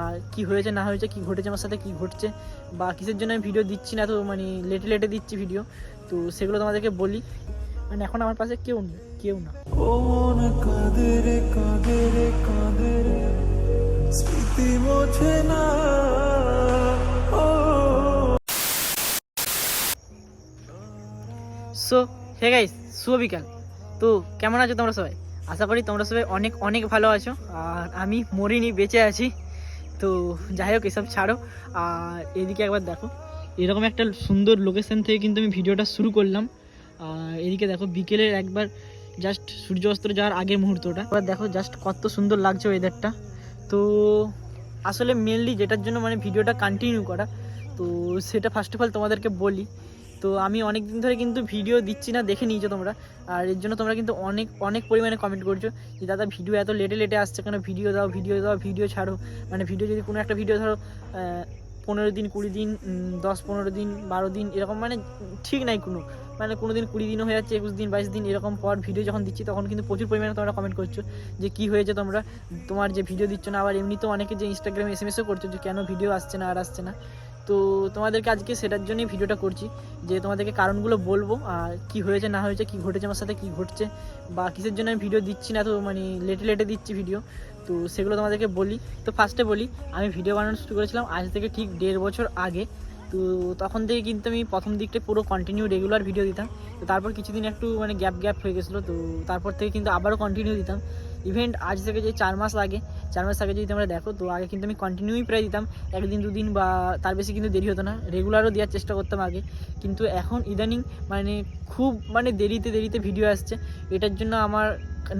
আর কি হয়েছে না হয়েছে কি ঘটেছে আমার সাথে কি ঘটছে বা কিসের জন্য আমি ভিডিও দিচ্ছি না তো মানে লেটে লেটে দিচ্ছি ভিডিও তো সেগুলো তোমাদেরকে বলি। মানে এখন আমার পাশে কেউ নেই কেউ না। স্মৃতি মোছে না। সো হে গাইস শুভ বিকাল। তো কেমন আছো তোমরা সবাই? আশা করি তোমরা সবাই অনেক অনেক ভালো আছো। আর আমি মরিনি বেঁচে আছি। তো যাই হোক, এসব ছাড়ো। আর এদিকে একবার দেখো, এরকম একটা সুন্দর লোকেশন থেকে কিন্তু আমি ভিডিওটা শুরু করলাম। এদিকে দেখো, বিকেলের একবার জাস্ট সূর্য অস্ত যাওয়ার আগের মুহূর্তটা। এবার দেখো জাস্ট কত সুন্দর লাগছে ওয়েদারটা তো আসলে মেনলি যেটার জন্য মানে ভিডিওটা কন্টিনিউ করা, তো সেটা ফার্স্ট অফ অল তোমাদেরকে বলি তো আমি অনেক দিন ধরে কিন্তু ভিডিও দিচ্ছি না, দেখে নিয়েছো তোমরা। আর এর জন্য তোমরা কিন্তু অনেক অনেক পরিমাণে কমেন্ট করছ যে, দাদা, ভিডিও এত লেটে লেটে আসছে কেন? ভিডিও দাও ভিডিও দাও, ভিডিও ছাড়ো। মানে ভিডিও যদি কোনো একটা ভিডিও ধরো পনেরো দিন, কুড়ি দিন দশ, পনেরো দিন, বারো দিন, এরকম মানে ঠিক নাই কোনো। মানে কোনো দিন কুড়ি দিনও হয়ে যাচ্ছে, একুশ দিন, বাইশ দিন, এরকম পর ভিডিও যখন দিচ্ছি, তখন কিন্তু প্রচুর পরিমাণে তোমরা কমেন্ট করছ যে, কি হয়েছে তোমরা? তোমার যে ভিডিও দিচ্ছ না, আবার এমনিতেও অনেকে যে ইনস্টাগ্রামে এস এম এসও করছ যে, কেন ভিডিও আসছে না, আর আসছে না? তো তোমাদেরকে আজকে সেটার জন্যই ভিডিওটা করছি, যে তোমাদেরকে কারণগুলো বলব, আর কী হয়েছে, না হয়েছে, কী ঘটেছে আমার সাথে, কী ঘটছে, বা কিসের জন্য আমি ভিডিও দিচ্ছি না, তো মানে লেটে লেটে দিচ্ছি ভিডিও, তো সেগুলো তোমাদেরকে বলি। তো ফার্স্টে বলি, আমি ভিডিও বানানো শুরু করেছিলাম আজ থেকে ঠিক দেড় বছর আগে, তো তখন থেকে কিন্তু আমি প্রথম দিকটা পুরো কন্টিনিউ রেগুলার ভিডিও দিতাম, তো তারপর কিছুদিন একটু মানে গ্যাপ গ্যাপ হয়ে গেছিল, তো তারপর থেকে কিন্তু আবারও কন্টিনিউ দিতাম। ইভেন্ট আজ থেকে যে চার মাস লাগে চার মাস আগে যদি তোমরা দেখো, তো আগে কিন্তু আমি কন্টিনিউই প্রায় দিতাম। একদিন, দুদিন বা তার বেশি কিন্তু দেরি হতো না। রেগুলারও দেওয়ার চেষ্টা করতাম আগে। কিন্তু এখন ইদানিং মানে খুব মানে দেরিতে দেরিতে ভিডিও আসছে। এটার জন্য আমার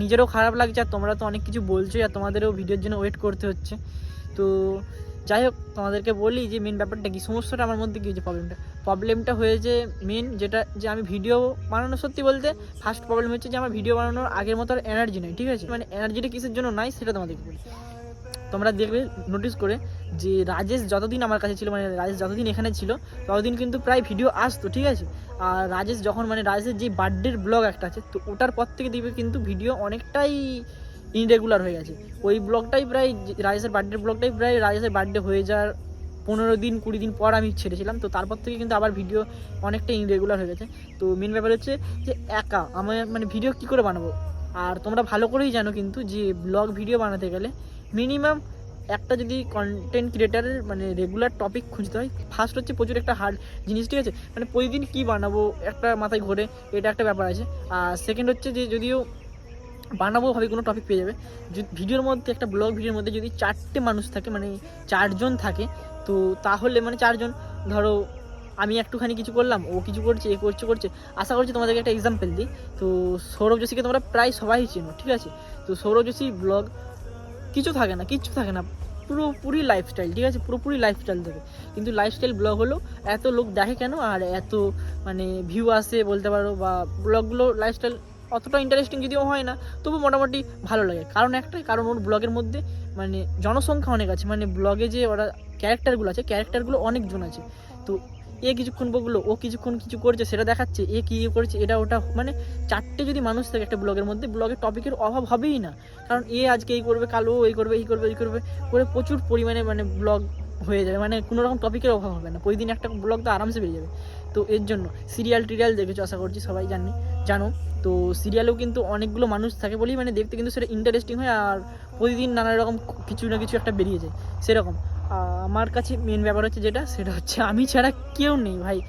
নিজেরও খারাপ লাগছে, আর তোমরা তো অনেক কিছু বলছো আর তোমাদেরও ভিডিওর জন্য ওয়েট করতে হচ্ছে। তো যাই হোক, তোমাদেরকে বলি যে মেন ব্যাপারটা কি সমস্যাটা আমার মধ্যে কী হয়েছে প্রবলেমটা প্রবলেমটা হয়েছে মেন যেটা, যে আমি ভিডিও বানানো সত্যি বলতে ফার্স্ট প্রবলেম হচ্ছে যে আমার ভিডিও বানানোর আগের মতো আর এনার্জি নেই, ঠিক আছে? মানে এনার্জিটা কিসের জন্য নাই সেটা তোমাদেরকে বলি। তোমরা দেখবে নোটিস করে যে রাজেশ যতদিন আমার কাছে ছিল মানে রাজেশ যতদিন এখানে ছিল, ততদিন কিন্তু প্রায় ভিডিও আসতো, ঠিক আছে? আর রাজেশ যখন মানে রাজেশের যে বার্থডের ব্লগ একটা আছে, তো ওটার পর থেকে দেখবে কিন্তু ভিডিও অনেকটাই ইনরেগুলার হয়ে গেছে। ওই ব্লগটাই প্রায় রাজেশের বার্থডে ব্লগটাই প্রায় রাজেশের বার্থডে হয়ে যাওয়ার পনেরো দিন, কুড়ি দিন পর আমি ছেড়েছিলাম। তো তারপর থেকে কিন্তু আবার ভিডিও অনেকটা ইনরেগুলার হয়ে গেছে। তো মেন ব্যাপার হচ্ছে যে একা আমার মানে ভিডিও কি করে বানাবো? আর তোমরা ভালো করেই জানো কিন্তু যে ব্লগ ভিডিও বানাতে গেলে মিনিমাম একটা যদি কন্টেন্ট ক্রিয়েটারের মানে রেগুলার টপিক খুঁজতে হয় ফার্স্ট হচ্ছে প্রচুর একটা হার্ড জিনিস, ঠিক আছে? মানে প্রতিদিন কী বানাবো? একটা মাথায় ঘোরে, এটা একটা ব্যাপার আছে। আর সেকেন্ড হচ্ছে যে যদিও বানাবো ভাবে, কোনো টপিক পেয়ে যাবে। যদি ভিডিওর মধ্যে, একটা ব্লগ ভিডিওর মধ্যে যদি চারটে মানুষ থাকে মানে চারজন থাকে, তো তাহলে মানে চারজন, ধরো আমি একটুখানি কিছু করলাম, ও কিছু করছে, এ করছে করছে, আশা করছি তোমাদেরকে একটা এক্সাম্পল দিই। তো সৌরভ যোশীকে তোমরা প্রায় সবাই চেনো, ঠিক আছে? তো সৌরভ যোশী ব্লগ কিছু থাকে না, কিচ্ছু থাকে না, পুরোপুরি লাইফস্টাইল ঠিক আছে? পুরোপুরি লাইফস্টাইল থাকে। কিন্তু লাইফস্টাইল ব্লগ হলো, এত লোক দেখে কেন? আর এত মানে ভিউ আসে, বলতে পারো, বা ব্লগগুলো লাইফস্টাইল অতটা ইন্টারেস্টিং যদিও হয় না, তবু মোটামুটি ভালো লাগে। কারণ একটাই, কারণ ওর ব্লগের মধ্যে মানে জনসংখ্যা অনেক আছে। মানে ব্লগে যে ওরা ক্যারেক্টারগুলো আছে ক্যারেক্টারগুলো অনেকজন আছে। তো এ কিছুক্ষণ বলল ও কিছুক্ষণ কিছু করছে, সেটা দেখাচ্ছে, এ কী করছে, এটা ওটা মানে চারটে যদি মানুষ থাকে একটা ব্লগের মধ্যে, ব্লগের টপিকের অভাব হবেই না। কারণ এ আজকে এই করবে, কালো এই করবে এই করবে এই করবে, করে প্রচুর পরিমাণে মানে ব্লগ হয়ে যাবে মানে কোনো রকম টপিকের অভাব হবে না। প্রতিদিন একটা ব্লগ তো আরামসে পেয়ে যাবে। তো এর জন্য সিরিয়াল টিরিয়াল দেখেছ, আশা করছি সবাই জানি জানো। তো সিরিয়ালেও কিন্তু অনেকগুলো মানুষ থাকে বলেই মানে দেখতে কিন্তু সেটা ইন্টারেস্টিং হয়, আর প্রতিদিন নানা রকম কিছু না কিছু একটা বেরিয়ে যায়, সেরকম। আমার কাছে মেন ব্যাপার হচ্ছে যেটা, সেটা হচ্ছে আমি ছাড়া কেউ নেই ভাই।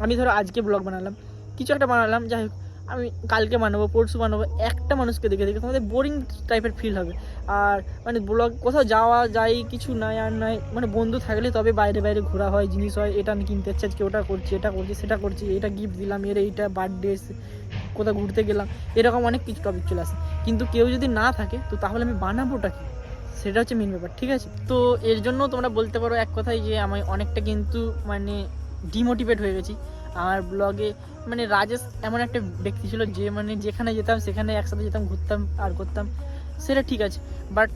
আমি ধরো আজকে ব্লগ বানালাম, কিছু একটা বানালাম, যাই হোক, আমি কালকে বানাবো, পরশু বানাবো, একটা মানুষকে দেখে দেখে তোমাদের বোরিং টাইপের ফিল হবে। আর মানে ব্লগ কোথাও যাওয়া যায়, কিছু নাই, আর নাই মানে বন্ধু থাকলে তবে বাইরে বাইরে ঘোরা হয়, জিনিস হয়, এটা আমি কিনতে চাচ্ছি ওটা করছি, এটা করছি, সেটা করছি, এটা গিফট দিলাম, এর এইটা বার্থডে কোথাও ঘুরতে গেলাম, এরকম অনেক কিছু টপিক চলে আসে। কিন্তু কেউ যদি না থাকে, তো তাহলে আমি বানাবোটা কি? সেটা হচ্ছে মেন ব্যাপার, ঠিক আছে? তো এর জন্য তোমরা বলতে পারো এক কথাই যে আমি অনেকটা কিন্তু মানে ডিমোটিভেট হয়ে গেছি। আমার ব্লগে মানে রাজেশ এমন একটা ব্যক্তি ছিল যে মানে যেখানে যেতাম, সেখানে একসাথে যেতাম, ঘুরতাম আর করতাম, সেটা ঠিক আছে। বাট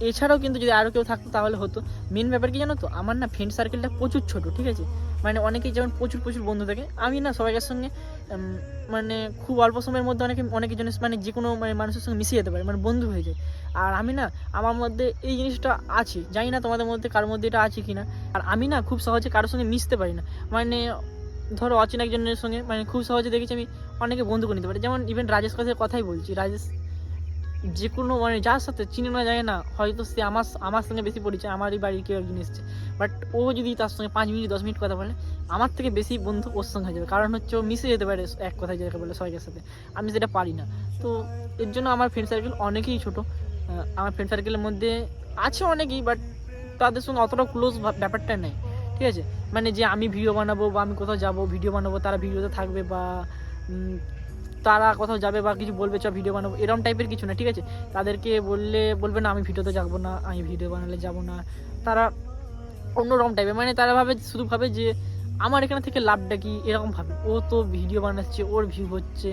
এছাড়াও কিন্তু যদি আরও কেউ থাকতো তাহলে হতো। মেন ব্যাপার কি জানো তো? আমার না ফ্রেন্ড সার্কেলটা প্রচুর ছোট, ঠিক আছে? মানে অনেকেই যেমন প্রচুর প্রচুর বন্ধু থাকে, আমি না সবাইকার সঙ্গে মানে খুব অল্প সময়ের মধ্যে অনেকে অনেক জনের মানে যে কোনো মানে মানুষের সঙ্গে মিশিয়ে যেতে পারে মানে বন্ধু হয়ে যায়। আর আমি না, আমার মধ্যে এই জিনিসটা আছে, জানি না তোমাদের মধ্যে, কারোর মধ্যে এটা আছে কি না আর আমি না খুব সহজে কারোর সঙ্গে মিশতে পারি না। মানে ধরো অচেনা একজনের সঙ্গে মানে খুব সহজে দেখেছি আমি অনেকে বন্ধু করে নিতে পারি। যেমন ইভেন রাজেশ কথার কথাই বলছি, রাজেশ যে কোনো মানে যার সাথে চিনে না যায় না, হয়তো সে আমার আমার সঙ্গে বেশি পরিচয়, আমারই বাড়ির কেউ একজন এসছে। বাট ও যদি তার সঙ্গে পাঁচ মিনিট, দশ মিনিট কথা বলে, আমার থেকে বেশি বন্ধু ওর সঙ্গে হয়ে যাবে। কারণ হচ্ছে ও মিশে যেতে পারে এক কথায় যাকে বলে সবাইকার সাথে। আমি সেটা পারি না। তো এর জন্য আমার ফ্রেন্ড সার্কেল অনেকেই ছোটো। আমার ফ্রেন্ড সার্কেলের মধ্যে আছে অনেকেই বাট তাদের সঙ্গে অতটা ক্লোজ ব্যাপারটা নেই। ঠিক আছে? মানে যে আমি ভিডিও বানাবো বা আমি কোথাও যাব ভিডিও বানাবো, তারা ভিডিওতে থাকবে বা তারা কোথাও যাবে বা কিছু বলবে চ ভিডিও বানাবো এরকম টাইপের কিছু না, ঠিক আছে? তাদেরকে বললে, বলবে না, আমি ভিডিওতে যাব না, আমি ভিডিও বানালে যাব না। তারা অন্যরকম টাইপের মানে তারা ভাবে, শুধু ভাবে যে আমার এখানে থেকে লাভটা কি, এরকম ভাবে। ও তো ভিডিও বানাচ্ছে, ওর ভিউ হচ্ছে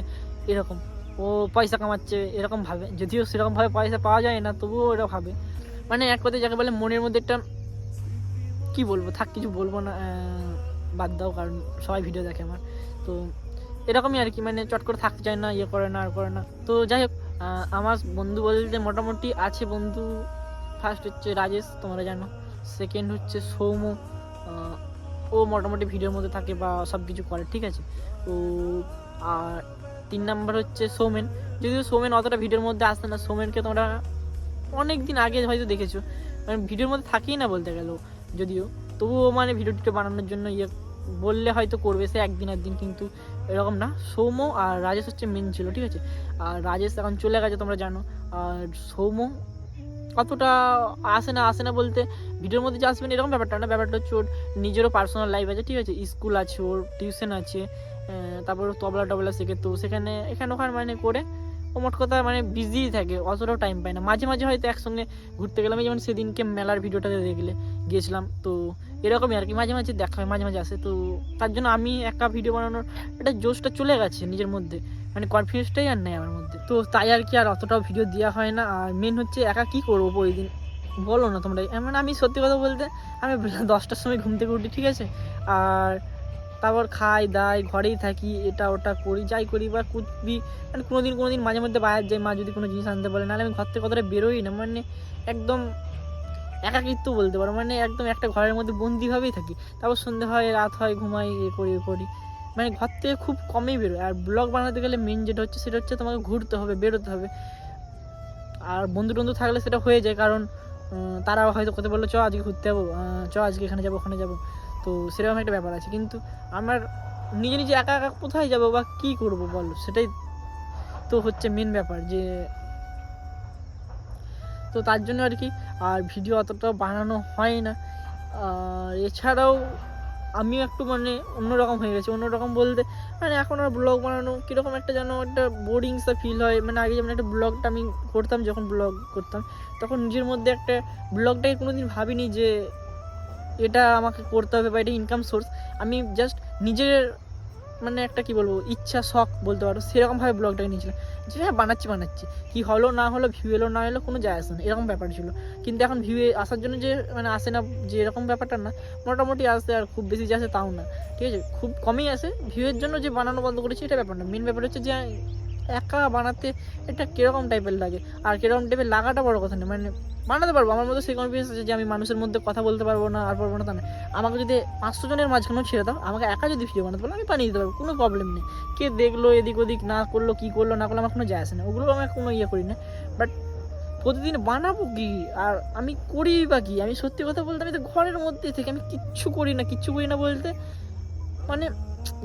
এরকম। ও পয়সা কামাচ্ছে, এরকম ভাবে। যদিও সেরকম ভাবে পয়সা পাওয়া যায় না, তবুও ওরা ভাবে। মানে এক কথায় যাকে বলে, মনের মধ্যে একটা, কি বলব, থাক, কিছু বলব না বাদ দাও, কারণ সবাই ভিডিও দেখে আমার। তো এরকমই আর কি মানে চট করে থাকতে চায় না ইয়ে করে না, আর করে না। তো যাই হোক আমার বন্ধু বলতে মোটামুটি আছে বন্ধু। ফার্স্ট হচ্ছে রাজেশ, তোমরা জানো। সেকেন্ড হচ্ছে সৌম্য। ও মোটামুটি ভিডিওর মধ্যে থাকে বা সব কিছু করে, ঠিক আছে? তো, আর তিন নাম্বার হচ্ছে সৌমেন। যদিও সৌমেন অতটা ভিডিওর মধ্যে আসতে না, সৌমেনকে তোমরা অনেক দিন আগে হয়তো দেখেছ। মানে ভিডিওর মধ্যে থাকেই না বলতে গেল যদিও। তবুও মানে ভিডিও টিডিও বানানোর জন্য ইয়ে বললে হয়তো করবে সে একদিন একদিন, কিন্তু এরকম না, সৌম্য আর রাজেশ হচ্ছে মেন ছিল, ঠিক আছে? আর রাজেশ এখন চলে গেছে, তোমরা জানো। আর সৌম্য অতটা আসে না আসে না বলতে ভিডিওর মধ্যে যে আসবে না এরকম ব্যাপারটা না, ব্যাপারটা হচ্ছে ওর নিজেরও পার্সোনাল লাইফ আছে, ঠিক আছে? স্কুল আছে, ওর টিউশন আছে তারপর তবলা টবলা শেখে, তো সেখানে, এখানে ওখানে মানে করে ও মোট কথা মানে বিজিই থাকে, অতটাও টাইম পায় না। মাঝে মাঝে হয়তো একসঙ্গে ঘুরতে গেলাম যেমন সেদিনকে মেলার ভিডিওটাতে দেখলে গিয়েছিলাম তো এরকমই আর কি। মাঝে মাঝে দেখা হয়, মাঝে মাঝে আসে। তো তার জন্য আমি একা ভিডিও বানানোর একটা জোশটা চলে গেছে নিজের মধ্যে। মানে কনফিডেন্সটাই আর নেই আমার মধ্যে। তো তাই আর কি আর অতটাও ভিডিও দেওয়া হয় না। আর মেন হচ্ছে একা কি করব প্রতিদিন? বলো না তোমরা। মানে আমি সত্যি কথা বলতে, আমি দশটার সময় ঘুম থেকে উঠি, ঠিক আছে? আর তারপর খাই, দাই, ঘরেই থাকি, এটা ওটা করি, যাই করি বা কুচবি। মানে কোনো দিন কোনো দিন মাঝে মধ্যে বাইরে যাই, মা যদি কোনো জিনিস আনতে বলে, নাহলে আমি ঘর থেকে কতটা বেরোই না। মানে একদম একাকিত্ব বলতে পারো। মানে একদম একটা ঘরের মধ্যে বন্দিভাবেই থাকি। তারপর সন্ধে হয়, রাত হয়, ঘুমাই, এ করি এ করি। মানে ঘর থেকে খুব কমই বেরোয়। আর ব্লগ বানাতে গেলে মেন যেটা হচ্ছে, সেটা হচ্ছে তোমাকে ঘুরতে হবে, বেরোতে হবে। আর বন্ধু টন্ধু থাকলে সেটা হয়ে যায়। কারণ তারা হয়তো কথা বলল, চ, আজকে ঘুরতে যাব। চ, আজকে এখানে যাব, ওখানে যাব। তো সেরকম একটা ব্যাপার আছে। কিন্তু আমার নিজে নিজে একা একা কোথায় যাব বা কী করব বলো? সেটাই তো হচ্ছে মেন ব্যাপার যে, তো তার জন্য আর কি আর ভিডিও অতটা বানানো হয় না। আর এছাড়াও আমিও একটু মানে অন্যরকম হয়ে গেছে। অন্যরকম বলতে মানে এখন আর ব্লগ বানানো কীরকম একটা যেন একটা বোরিং সা ফিল হয়। মানে আগে যেমন একটা ব্লগটা আমি করতাম, যখন ব্লগ করতাম, তখন নিজের মধ্যে একটা ব্লগটাকে কোনো দিন ভাবিনি যে এটা আমাকে করতে হবে বা এটা ইনকাম সোর্স আমি জাস্ট নিজের মানে একটা কি বলব, ইচ্ছা, শখ বলতে পারো, সেরকমভাবে ব্লগটাকে নিয়েছিলাম। যে হ্যাঁ বানাচ্ছি বানাচ্ছি। কি হলো, না হলো ভিউ এলো, না এলো, কোনো যায় আসে না। এরকম ব্যাপার ছিল। কিন্তু এখন ভিউ আসার জন্য যে মানে আসে না, যে এরকম ব্যাপারটা না, মোটামুটি আসে আর খুব বেশি যে আসে তাও না। ঠিক আছে? খুব কমই আসে। ভিউয়ের জন্য যে বানানো বন্ধ করেছি, এটা ব্যাপার না। মেন ব্যাপার হচ্ছে যে একা বানাতে এটা কীরকম টাইপের লাগে? আর কীরকম টাইপের লাগাটা বড় কথা না মানে বানাতে পারব। আমার মধ্যে সেই কনফিডেন্স আছে যে আমি মানুষের মধ্যে কথা বলতে পারব না, আর পারব না তা না আমাকে যদি পাঁচশো জনের মাঝখানেও ছেড়ে দাও, আমাকে একা যদি ভিডিও বানাতে পারো, আমি বানিয়ে দিতে পারব। কোনো প্রবলেম নেই। কে দেখল, এদিক ওদিক না করল, কী করল, না করল, আমার কোনো যায় আসে না। ওগুলো আমি কোনো ইয়ে করি না। বাট প্রতিদিন বানাবো কি? আর আমি করি বা কি? আমি সত্যি কথা বলতে আমি তো ঘরের মধ্যে থেকে। আমি কিচ্ছু করি না। কিচ্ছু করি না বলতে। মানে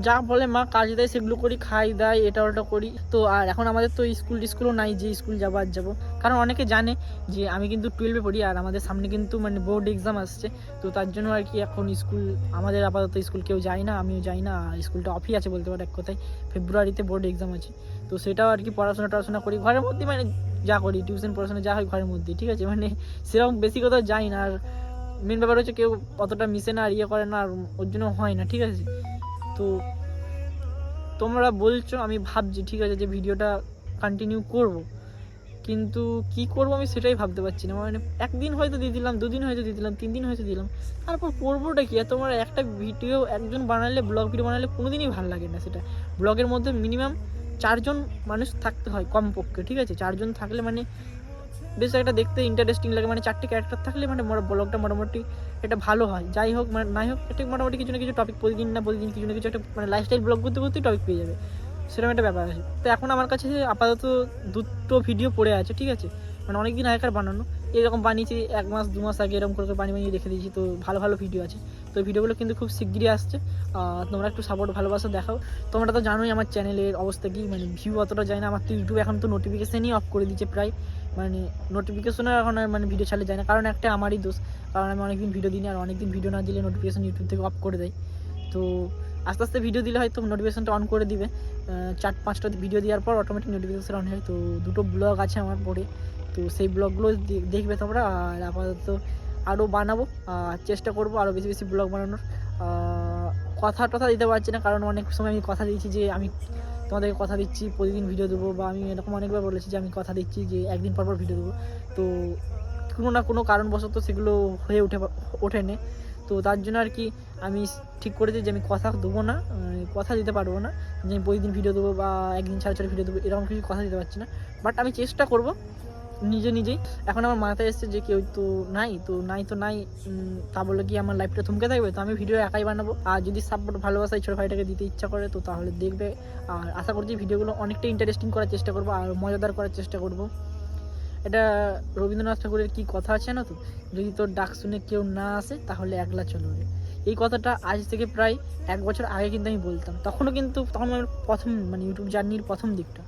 যা বলে মা, কাজ দেয় সেগুলো করি, খাই, দাই, এটা ওটা করি। তো আর এখন আমাদের তো স্কুল টিস্কুলও নাই যে স্কুল যাব আর যাব। কারণ অনেকে জানে যে আমি কিন্তু টুয়েলভে পড়ি আর আমাদের সামনে কিন্তু মানে বোর্ড এক্সাম আসছে। তো তার জন্য আর কি এখন স্কুল, আমাদের আপাতত স্কুল কেউ যায় না, আমিও যাই না। আর স্কুলটা অফই আছে বলতে পারো এক কথায়। ফেব্রুয়ারিতে বোর্ড এক্সাম আছে। তো সেটাও আর কি পড়াশোনা টড়াশোনা করি। ঘরের মধ্যে মানে যা করি টিউশন পড়াশোনা যা হয় ঘরের মধ্যে, ঠিক আছে? মানে সেরকম বেশি কোথাও যাই না। আর মেন ব্যাপার হচ্ছে কেউ অতটা মিশে না আর ইয়ে করে না, আর ওর জন্য হয় না, ঠিক আছে? তো তোমরা বলছো, আমি ভাবছি, ঠিক আছে, যে ভিডিওটা কন্টিনিউ করব। কিন্তু কি করব আমি সেটাই ভাবতে পারছি না। মানে একদিন হয়তো দিয়ে দিলাম, দুদিন হয়তো দিয়ে দিলাম তিন দিন হয়তো দিলাম। তারপর করবোটা কি? আর তোমার একটা ভিডিও একজন বানালে ব্লগ ভিডিও বানালে কোনো দিনই ভালো লাগে না সেটা। ব্লগের মধ্যে মিনিমাম চারজন মানুষ থাকতে হয় কমপক্ষে, ঠিক আছে? চারজন থাকলে মানে বেশ একটা দেখতে ইন্টারেস্টিং লাগে। মানে চারটে ক্যারেক্টার থাকলে মানে ব্লগটা মোটামুটি এটা ভালো হয়। যাই হোক মানে নাই হোক একটা মোটামুটি কিছু না কিছু টপিক প্রতিদিন না প্রতিদিন কিছু না কিছু একটা মানে লাইফস্টাইল ব্লগ করতে করতেই টপিক পেয়ে যাবে। সেরকম একটা ব্যাপার আছে। তো এখন আমার কাছে আপাতত দুটো ভিডিও পড়ে আছে, ঠিক আছে? মানে অনেক দিন আগেকার বানানো। এরকম বানিয়েছি, এক মাস, দু মাস আগে এরকম করে করে বানিয়ে বানিয়ে রেখে দিয়েছি। তো ভালো ভালো ভিডিও আছে। তো ভিডিওগুলো কিন্তু খুব শিগগিরই আসছে। তোমরা একটু সাপোর্ট ভালোবাসা দেখাও। তোমরা তো জানোই আমার চ্যানেলের অবস্থা কি? মানে ভিউ অতটা যায় না। আমার তো ইউটিউব এখন তো নোটিফিকেশানই অফ করে দিচ্ছে প্রায়। মানে নোটিফিকেশনও এখন আর মানে ভিডিও ছাড়লে যায় না। কারণ একটা আমারই দোষ। কারণ আমি অনেকদিন ভিডিও দিই আর অনেকদিন ভিডিও না দিলে নোটিফিকেশন ইউটিউব থেকে অফ করে দেয়। তো আস্তে আস্তে ভিডিও দিলে হয়তো নোটিফিকেশনটা অন করে দিবে। চার পাঁচটা ভিডিও দেওয়ার পর অটোমেটিক নোটিফিকেশন অন হয়। তো দুটো ব্লগ আছে আমার পরে তো সেই ব্লগগুলো দেখবে তোমরা। আর আপাতত আরও বানাবো। আর চেষ্টা করব আরও বেশি বেশি ব্লগ বানানোর। কথা টথা দিতে পারছি না, কারণ অনেক সময় আমি কথা দিয়েছি যে আমি তোমাদেরকে কথা দিচ্ছি, প্রতিদিন ভিডিও দেবো বা আমি এরকম অনেকবার বলেছি যে আমি কথা দিচ্ছি যে একদিন পর পর ভিডিও দেবো। তো কোনো না কোনো কারণবশত সেগুলো হয়ে উঠে ওঠেনি। তো তার জন্য আর কি আমি ঠিক করেছি যে আমি কথা দেবো না কথা দিতে পারব না, যে আমি প্রতিদিন ভিডিও দেবো বা একদিন ছাড়া ছাড়া ভিডিও দেবো, এরকম কিছু কথা দিতে পারছি না। বাট আমি চেষ্টা করব নিজে নিজেই। এখন আমার মাথায় এসছে যে কেউ তো নাই তো নাই তো নাই তা বলে কি আমার লাইফটা থমকে থাকবে? তো আমি ভিডিও একাই বানাবো। আর যদি সাপোর্ট ভালোবাসা এই ছোটো ভাইটাকে দিতে ইচ্ছা করে, তো তাহলে দেখবে। আর আশা করছি ভিডিওগুলো অনেকটা ইন্টারেস্টিং করার চেষ্টা করব আর মজাদার করার চেষ্টা করব। এটা রবীন্দ্রনাথ ঠাকুরের কি কথা আছে না তো? যদি তোর ডাক শুনে কেউ না আসে, তাহলে একলা চলো এই কথাটা আজ থেকে প্রায় এক বছর আগে কিন্তু আমি বলতাম। তখনও কিন্তু, তখন আমার প্রথম মানে ইউটিউব জার্নির প্রথম দিকটা।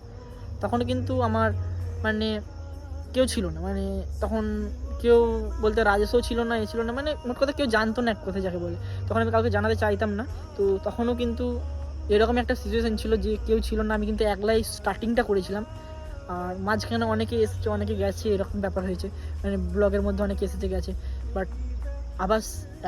তখনও কিন্তু আমার মানে কেউ ছিল না মানে তখন কেউ বলতে রাজেশও ছিল না, এ ছিল না মানে মোট কথা কেউ জানতো না এক কথা যাকে বলে। তখন আমি কাউকে জানাতে চাইতাম না, তো তখনও কিন্তু এরকম একটা সিচুয়েশন ছিল যে কেউ ছিল না, আমি কিন্তু একলাই স্টার্টিংটা করেছিলাম। আর মাঝখানে অনেকে এসেছে, অনেকে গেছে, এরকম ব্যাপার হয়েছে। মানে ব্লগের মধ্যে অনেকে এসেছে, গেছে। বাট আবার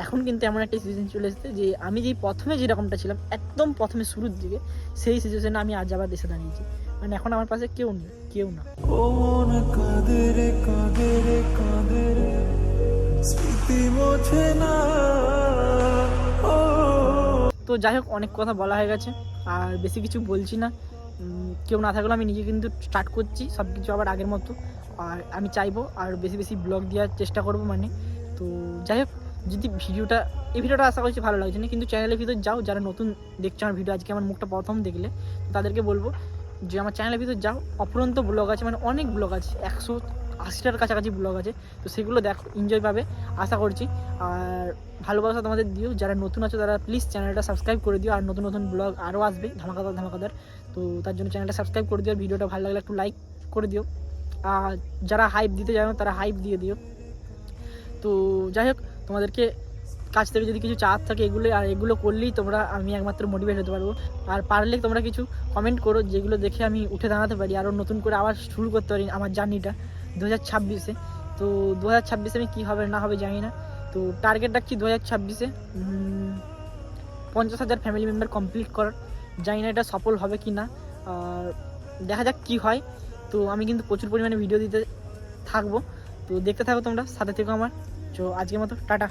এখন কিন্তু এমন একটা সিচুয়েশন চলে এসেছে যে আমি যেই প্রথমে যেরকমটা ছিলাম, একদম প্রথমে শুরুর দিকে সেই সিচুয়েশনে আমি আজ আবার দেশে দাঁড়িয়েছি। মানে এখন আমার পাশে কেউ নেই কেউ না। ও মন কাঁদে রে কাঁদে রে কাঁদে রে স্মৃতি মোছে না। ও। তো যাই হোক অনেক কথা বলা হয়ে গেছে আর বেশি কিছু বলছি না। কেউ না থাকলেও আমি নিজে কিন্তু স্টার্ট করছি সব কিছু আবার আগের মতো। আর আমি চাইব আর বেশি বেশি ব্লগ দেওয়ার চেষ্টা করব মানে। তো যাই হোক যদি ভিডিওটা এই ভিডিওটা আশা করছি ভালো লাগছে না কিন্তু চ্যানেলের ভিতর যাও যারা নতুন দেখছ আমার ভিডিও আজকে আমার মুখটা প্রথম দেখলে তো তাদেরকে বলব যে আমার চ্যানেলের ভিতর যাও অপরন্ত ব্লগ আছে মানে অনেক ব্লগ আছে, একশো আশিটার কাছাকাছি ব্লগ আছে, তো সেগুলো দেখো এনজয় পাবে, আশা করছি। আর ভালোবাসা তোমাদের দিও, যারা নতুন আছো তারা প্লিজ চ্যানেলটা সাবস্ক্রাইব করে দিও, আর নতুন নতুন ব্লগ আরও আসবে, ধামাকাদার ধামাকাদার, তো তার জন্য চ্যানেলটা সাবস্ক্রাইব করে দিও, আর ভিডিওটা ভালো লাগলে একটু লাইক করে দিও। আর যারা হাইপ দিতে জানো, তারা হাইপ দিয়ে দিও। তো যাই হোক, তোমাদেরকে কাছ থেকে যদি কিছু চাপ থাকে এগুলো, আর এগুলো করলেই তোমরা, আমি একমাত্র মোটিভেট হতে পারব। আর পারলে তোমরা কিছু কমেন্ট করো, যেগুলো দেখে আমি উঠে দাঁড়াতে পারি আরও নতুন করে আবার শুরু করতে পারি আমার জার্নিটা দু হাজার ছাব্বিশে। তো দু হাজার ছাব্বিশে আমি কী হবে, না হবে জানি না। তো টার্গেট রাখছি দু হাজার ছাব্বিশে পঞ্চাশ হাজার ফ্যামিলি মেম্বার কমপ্লিট করার। জানি না এটা সফল হবে কি না। আর দেখা যাক কী হয়। তো আমি কিন্তু প্রচুর পরিমাণে ভিডিও দিতে থাকব। তো দেখতে থাকো তোমরা, সাথে থেকো আমার। তো আজকের মতো, টাটা।